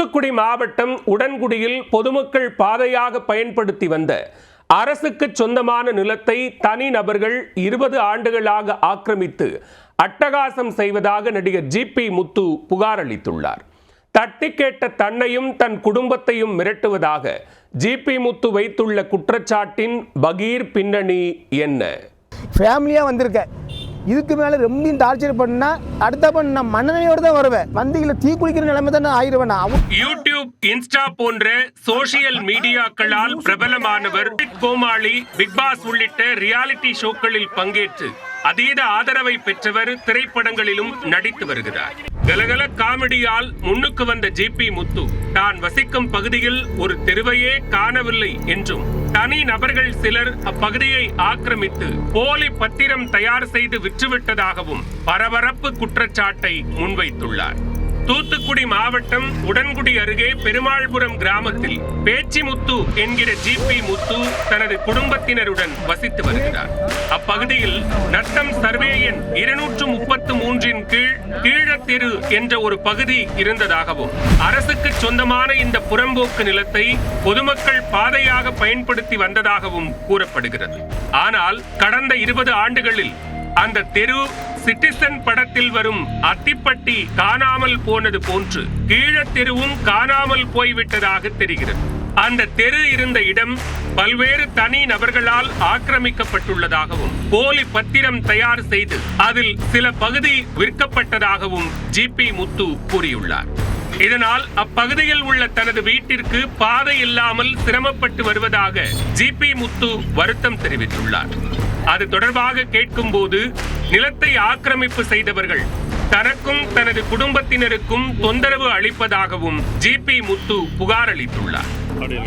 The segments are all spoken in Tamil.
தூத்துக்குடி மாவட்டம் உடன்குடியில் பொதுமக்கள் பாதையாக பயன்படுத்தி வந்த அரசுக்கு சொந்தமான நிலத்தை தனி நபர்கள் இருபது ஆண்டுகளாக ஆக்கிரமித்து அட்டகாசம் செய்வதாக நடிகர் ஜி பி முத்து புகார் அளித்துள்ளார். தட்டி கேட்ட தன்னையும் தன் குடும்பத்தையும் மிரட்டுவதாக ஜி பி முத்து வைத்துள்ள குற்றச்சாட்டின் பகீர் பின்னணி என்ன? ஃபேமிலியாக வந்திருக்கேன். இதுக்கு மேலே ரொம்ப டார்ச்சர் பண்ணா அடுத்த பண்ண நான் மன்னனையோடு தான் வருவேன். வந்தீங்கள தீ குளிக்கிற நிலைமை தான் நான் ஆயிடுவேன் நான். அவன் யூடியூப் இன்ஸ்டா போன்ற சோசியல் மீடியாக்களால் பிரபலமானவர் கோமாளி பிக் பாஸ் உள்ளிட்ட ரியாலிட்டி ஷோக்களில் பங்கேற்று அதீத ஆதரவை பெற்றவர் திரைப்படங்களிலும் நடித்து வருகிறார். கலகல காமெடியால் முன்னுக்கு வந்த ஜிபி முத்து தான் வசிக்கும் பகுதியில் ஒரு தெருவையே காணவில்லை என்றும் தனி நபர்கள் சிலர் அப்பகுதியை ஆக்கிரமித்து போலி பத்திரம் தயார் செய்து விற்றுவிட்டதாகவும் பரபரப்பு குற்றச்சாட்டை முன்வைத்துள்ளார். தூத்துக்குடி மாவட்டம் உடன்குடி அருகே பெருமாள்புரம் கிராமத்தில் பேச்சிமுத்து என்கிற ஜிபி முத்து தனது குடும்பத்தினருடன் வசித்து வருகிறார். அப்பகுதியில் நத்தம் சர்வே எண் இருநூற்று முப்பத்து மூன்றின் கீழ் கீழத்தெரு என்ற ஒரு பகுதி இருந்ததாகவும் அரசுக்கு சொந்தமான இந்த புறம்போக்கு நிலத்தை பொதுமக்கள் பாதையாக பயன்படுத்தி வந்ததாகவும் கூறப்படுகிறது. ஆனால் கடந்த இருபது ஆண்டுகளில் அந்த தெரு சிட்டிசன் படத்தில் வரும் அத்திப்பட்டி காணாமல் போனது போன்று கீழத்தெருவும் காணாமல் போய்விட்டதாக தெரிகிறது. அந்த தெரு இருந்த இடம் பல்வேறு தனி நபர்களால் ஆக்கிரமிக்கப்பட்டுள்ளதாகவும் போலி பத்திரம் தயார் செய்து அதில் சில பகுதி விற்கப்பட்டதாகவும் ஜி பி முத்து கூறியுள்ளார். இதனால் அப்பகுதியில் உள்ள தனது வீட்டிற்கு பாதை இல்லாமல் சிரமப்பட்டு வருவதாக ஜி பி முத்து வருத்தம் தெரிவித்துள்ளார். அது தொடர்பாக கேட்கும்போது நிலத்தை ஆக்கிரமிப்பு செய்தவர்கள் தனக்கும் தனது குடும்பத்தினருக்கும் தொந்தரவு அளிப்பதாகவும் ஜிபி முத்து புகார் அளித்துள்ளார்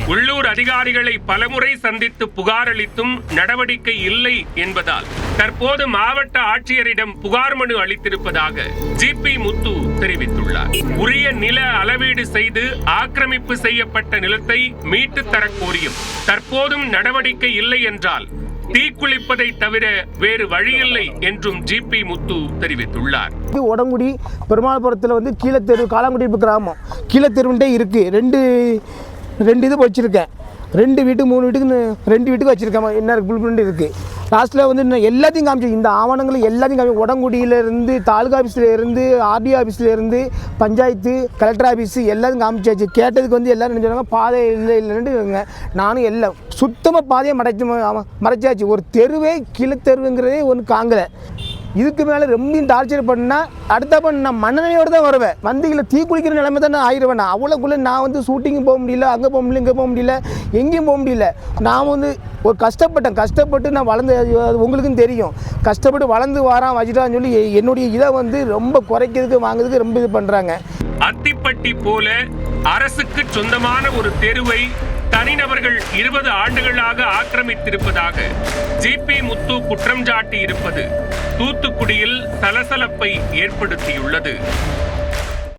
உள்ளூர் அதிகாரிகளை பலமுறை சந்தித்து புகார் அளித்தும் நடவடிக்கை இல்லை என்பதால் தற்போது மாவட்ட ஆட்சியரிடம் புகார் மனு அளித்திருப்பதாக ஜிபி முத்து தெரிவித்துள்ளார். உரிய நில அளவீடு செய்து ஆக்கிரமிப்பு செய்யப்பட்ட நிலத்தை மீட்டு தரக் கோரியும் தற்போதும் நடவடிக்கை இல்லை என்றால் தீக்குளிப்பதை தவிர வேறு வழியில்லை என்றும் ஜிபி முத்து தெரிவித்துள்ளார். இது உடங்குடி பெருமாள்புரத்தில் வந்து கீழத்தெரு காலாங்குடி கிராமம். கீழத்தெருவுண்டே இருக்குது ரெண்டு ரெண்டு இது வச்சிருக்கேன் ரெண்டு வீட்டுக்கு மூணு வீட்டுக்கு ரெண்டு வீட்டுக்கு வச்சுருக்கேன் என்ன ப்ளூ பிரிண்ட் இருக்குது லாஸ்ட்டில் வந்து இன்னும் எல்லாத்தையும் காமிச்சு. இந்த ஆவணங்களை எல்லாத்தையும் காமி உடங்குடியிலேருந்து தாலுகா ஆஃபீஸில் இருந்து ஆர்டிஓ ஆஃபீஸில் இருந்து பஞ்சாயத்து கலெக்டர் ஆஃபீஸு எல்லாத்தையும் காமிச்சாச்சு. கேட்டதுக்கு வந்து எல்லோரும் என்ன சொன்னாங்க? பாதை இல்லை இல்லைன்னு நானும் எல்லாம் சுத்தமாக பாதையை மறைச்சு மறைச்சாச்சு. ஒரு தெருவே கீழத்தெருவுங்கிறதே ஒன்று காங்கலை. இதுக்கு மேலே ரொம்ப டார்ச்சர் பண்ணால் அடுத்த பண்ண நான் மனநிலையோடு தான் வருவேன். வந்தீங்கள தீ குளிக்கிற நிலைமை தான் நான் ஆயிடுவேன் நான். அவ்வளோக்குள்ளே நான் வந்து ஷூட்டிங்கு போக முடியல அங்கே போக முடியல இங்கே போக முடியல எங்கேயும் போக முடியல. நான் வந்து ஒரு கஷ்டப்பட்டேன். கஷ்டப்பட்டு நான் வளர்ந்து உங்களுக்கும் தெரியும். கஷ்டப்பட்டு வளர்ந்து வாரான் வச்சுட்டான்னு சொல்லி எ- என்னுடைய இதை வந்து ரொம்ப குறைக்கிறதுக்கு வாங்குறதுக்கு ரொம்ப இது பண்ணுறாங்க அத்திப்பட்டி போல அரசுக்கு சொந்தமான ஒரு தெருவை தனிநபர்கள் இருபது ஆண்டுகளாக ஆக்கிரமித்திருப்பதாக ஜிபி முத்து குற்றம் சாட்டியிருப்பது தூத்துக்குடியில் சலசலப்பை ஏற்படுத்தியுள்ளது.